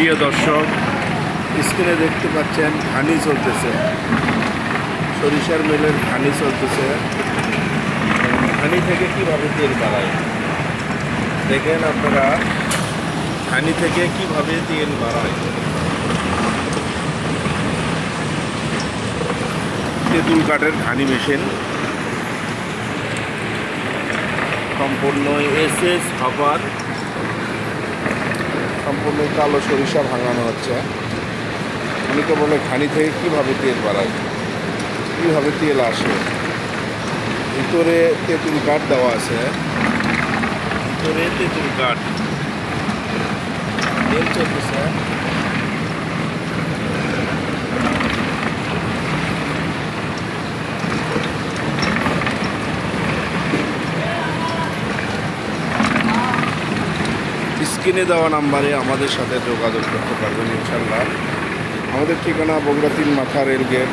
প্রিয় দর্শক, স্ক্রিনে দেখতে পাচ্ছেন ঘানি চলতেছে। সরিষার মিলের ঘানি চলতেছে। ঘানি থেকে কীভাবে তেল বাড়ায়? দেখেন আপনারা, ঘানি থেকে কীভাবে তেল বাড়ায়? তেঁতুল কাঠের ঘানি মেশিন। সম্পূর্ণ এস এস হবার কালো সরিষা ভাঙানো হচ্ছে। আমি অনেকে বলে ঘানি থেকে কীভাবে তেল বাড়ায় কীভাবে তেল আসে? ভিতরে তেঁতুল কাঠ দেওয়া আছে। ভিতরে তেঁতুল কাঠ তেল চলতেছে। স্ক্রিনে দেওয়া নাম্বারে আমাদের সাথে যোগাযোগ করতে পারবেন ইনশাল্লাহ আমাদের ঠিকানা বগুড়া তিন মাথা রেলগেট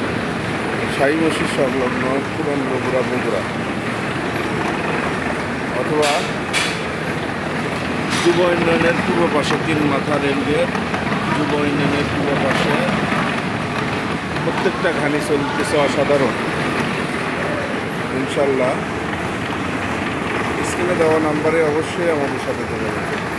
সাই মসজিদ সংলগ্ন পুরান বগুড়া বগুড়া। অথবা যুব উন্নয়নের পূর্ব পাশে তিন মাথা রেলগেট যুব উন্নয়নের পূর্ব পাশে প্রত্যেকটা ঘানি চলতেছে অসাধারণ। ইনশাল্লাহ স্ক্রিনে দেওয়া নাম্বারে অবশ্যই আমাদের সাথে যোগাযোগ